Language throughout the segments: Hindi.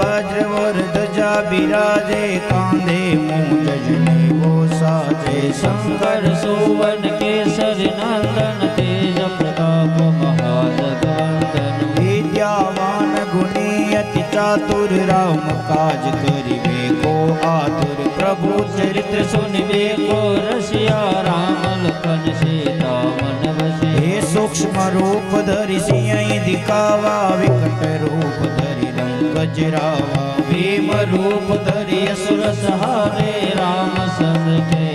वज्र और ध्वजा विराजे कांधे मूंज जने वो साजे। शंकर सुवन केसरी नंदन तेज प्रताप महाजगंदन विद्यावान गुणी अति चातुर राम काज करिवे को आतुर। प्रभु चरित्र सुनिबे को रसिया राम लखन सीता मन हे सूक्ष्म रूप धरि सिंह दिखावा विकट रूप गजरावा भीम रूप धरि असुर सहारे, राम सन के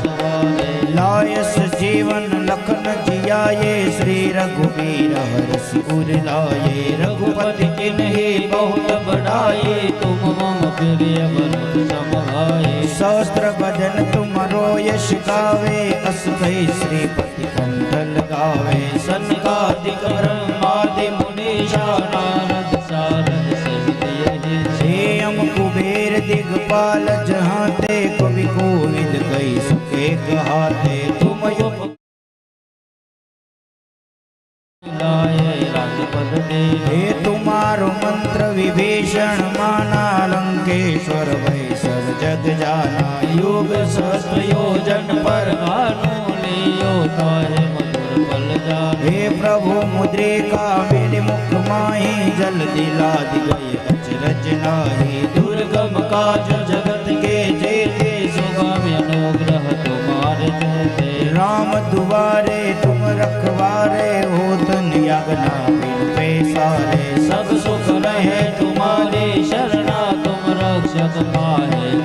सवारे लायस जीवन लखन जियाये, श्री रघुवीर हरसि उर लाये। रघुपति किन्हीं बहुत बढ़ाई तुम मम प्रिय भरत समभाए सहस्त्र भजन तुमरो यश गावे अस भई श्रीपति कंठल गावे सनकादिक ब्रह्मादि मुनीषा नारद दिगपाल जहाँ ते कवि गोविंद कई सुखे कहाते तुम यो हे तुम्हारो मंत्र विभीषण माना लंकेश्वर भई सब जग जाना। योग सहस्त्र योजन पर भानु प्रभु मुद्रिका, मेरे मुख माही जल दिला गई। अचरज नाही दुर्गम काज जगत के जेते, सुगम अनुग्रह तुम्हारे चलते राम दुआरे, तुम रखवारे हो तन यज्ञना बिन पैसारे सब सुख रहे तुम्हारी शरणा, तुम रक्षक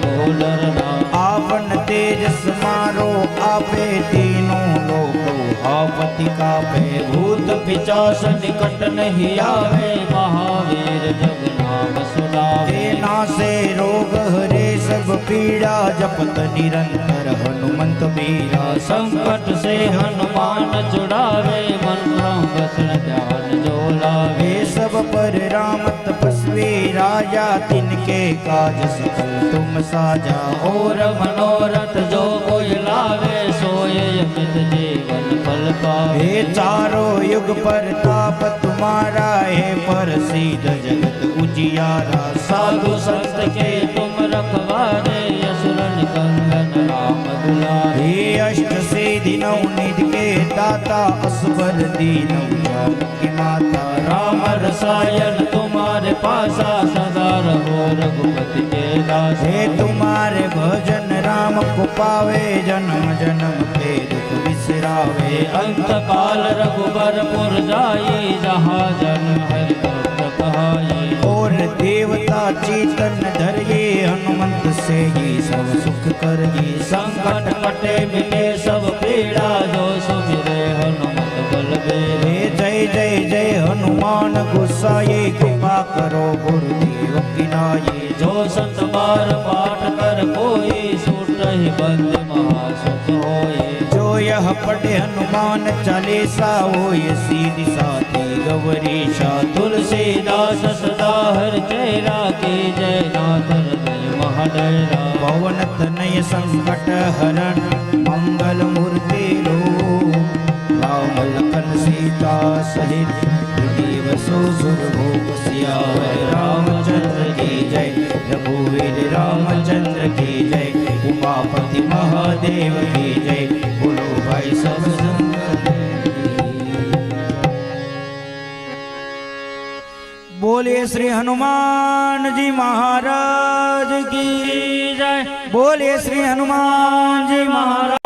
को डरना आपन तेज समारो आपे तीनों लोको आपति कापे भूत पिचास निकट नहीं आवे। महावीर जग नाम सुनावे हे नासे रोग हरे सब पीड़ा जपत निरंतर हनुमंत बीरा संकट से हनुमान छुड़ावे मन क्रम वचन ध्यान जो लावे। सब पर राम तपस्वी राजा तिनके काज सकल तुम साजा। और मनोरथ जो कोई सोए जीवन फल पावे। हे चारों युग पर ताप तुम्हारा है पर सीध जगत उजियारा। साधु संत के तुम रखवारे असुरन कंदन राम दुलारे। हे अष्ट से दिनों निध के दाता असबर दीनौ जानकी माता। राम रसायन तुम्हारे पासा सदा रहो रघुपति के दास। हे तुम्हारे भजन राम को पावे जन्म जन्म के बिसरावे अंत काल रघुबर पुर जाई जहाँ जन हरि भक्त और देवता चेतन धरिए हनुमंत से ये सब सुख करिए संकट कटे मिटे सब पीड़ा जो सुमिरे हनुमत बल बेरे जय जय जय हनुमान गुस्साए कृपा करो गुरुदेव किनाये जो संत बार पाठ कर कोई सूट ही बंद महासुख होए। जो यह पढ़े हनुमान चालीसा हो ये सीधी साथी गौरीशा तुलसीदास सदा हर चेरा की जय नाथ हृदय महाडेरा पवन तनय संकट हरण, मंगल मूर्ति लो राम सीता सहित देव सुर रामचंद्र की जय, रघुवीर रामचंद्र की जय। उमापति महादेव की जय बोलो श्री हनुमान जी महाराज की जय। बोलिए श्री हनुमान जी महाराज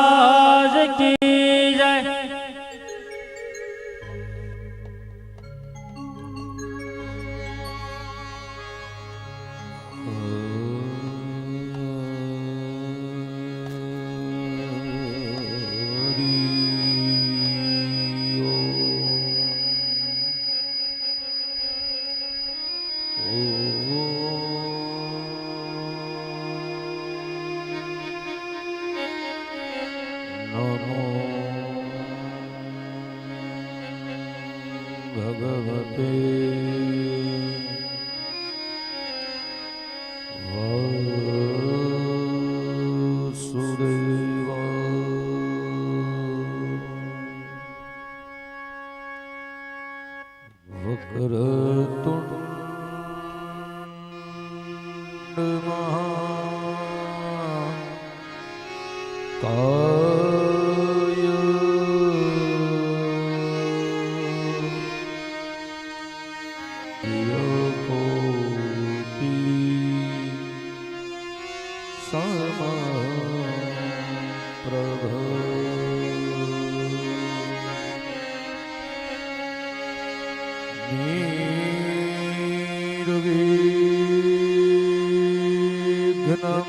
વિઘ્નમ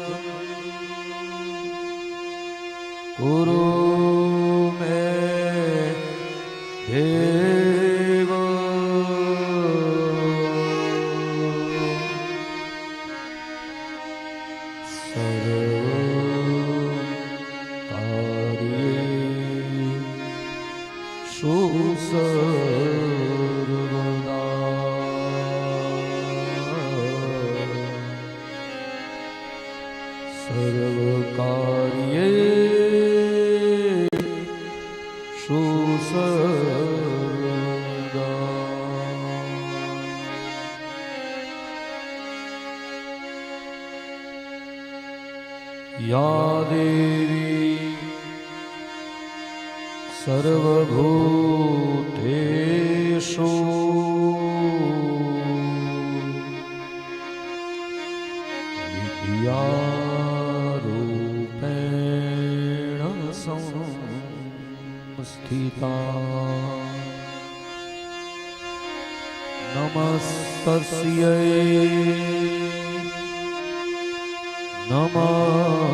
ગુરુ મે દેવ. સર્વ સર્વભૂતેષુ વિદ્યારૂપેણ સંસ્થિતા નમસ્તસ્યૈ નમસ્તસ્યૈ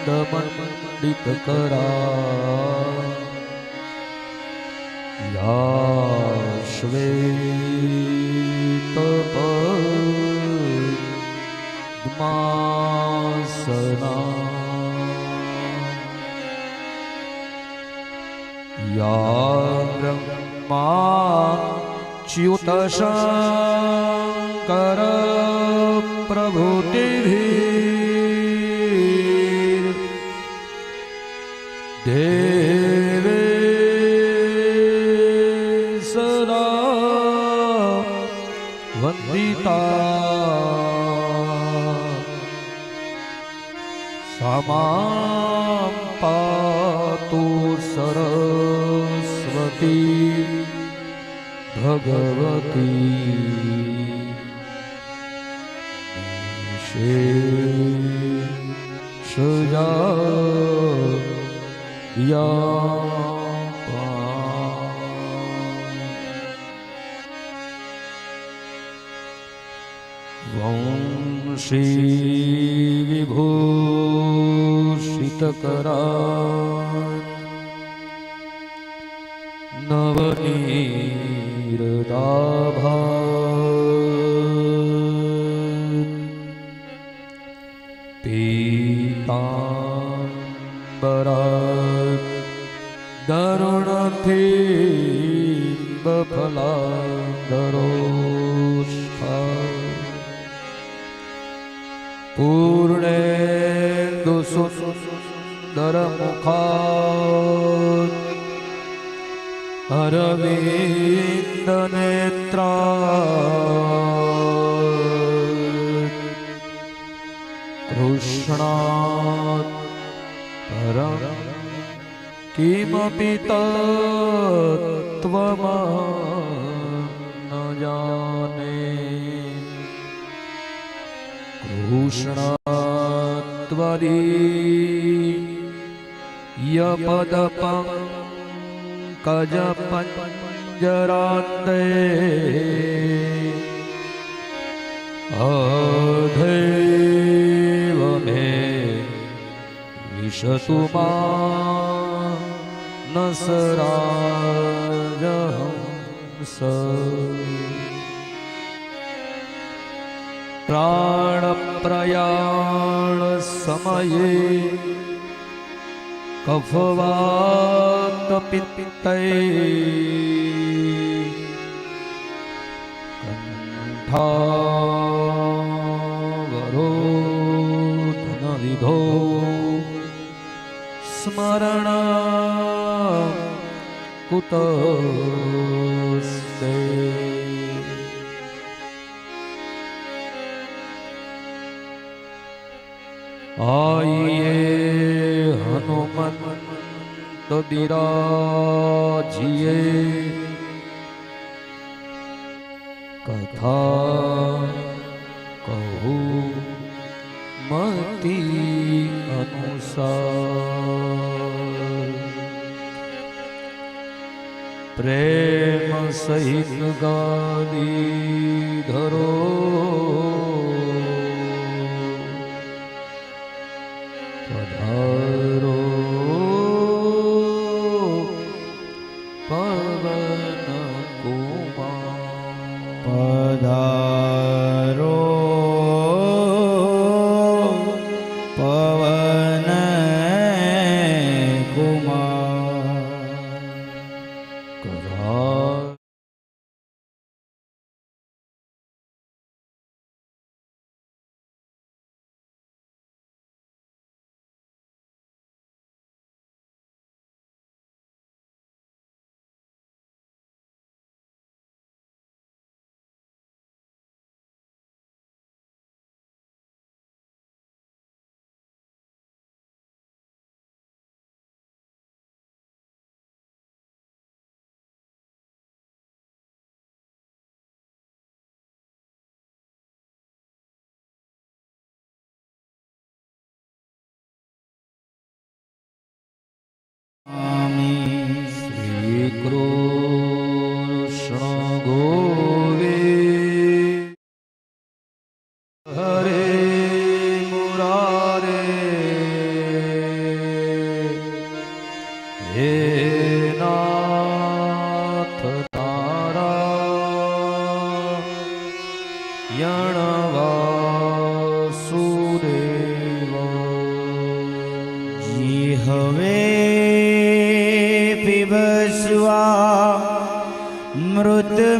મંડ મંડિત કરા યાશ્વેત પદ્માસના. च्युतशङ्कर प्रभुति देवे सदा वन्दिता। वन्दता सामापातु सरस्वती भगवती। शे श्रुजा Ya वंशी विभूषितकरा नवनीरदाभा पीता બરા દરુણથી બફલા દરોષ પૂર્ણે દુસુ દરમુખા અરવિંદ નેત્રા કૃષ્ણા किमपि तत्त्वमन् न जाने कृष्णत्वरि यपदपङ्कजपञ्जरान्ते ओ શતુમા નસરાજહંસ પ્રાણપ્રયાણ સમયે કફવાત પિત્તૈ स्मरण कुतस्ते। आइए हनुमंत बिराजिए कथा कहू मती अनुसार। પ્રેમ સહિત ગાદી ધરો. પધારો. પવન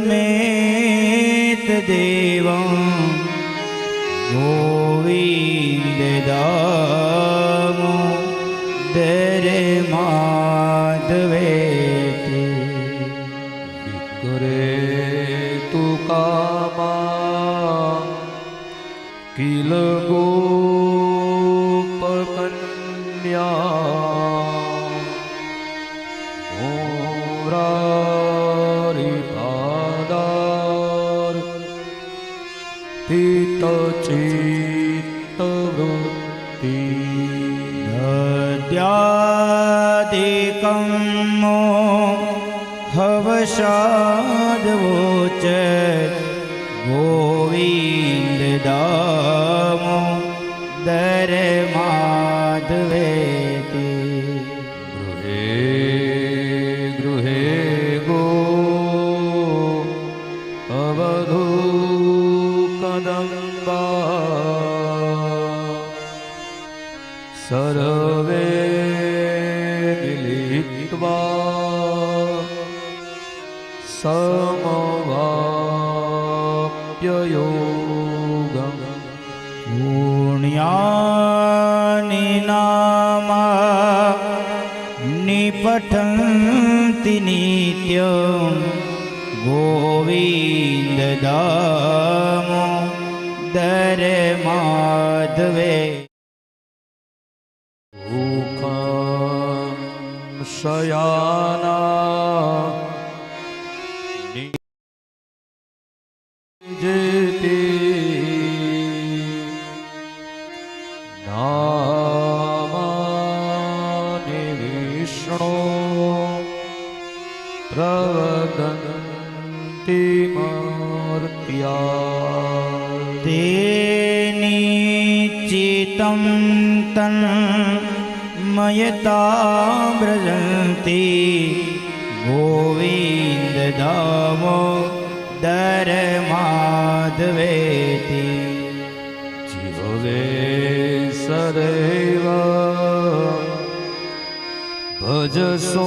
મૃત મેત દેવં ગોવિંદ દામો દરે 到底 નિત્યં ગોવિંદ દામો દર પ્રવદંતિ મૂર્ત્યા તેની ચેતમ તન્મયતા વ્રજંતી ગોવિંદ ધામો દર માધવેતી જીવવે સરેવ ભજસો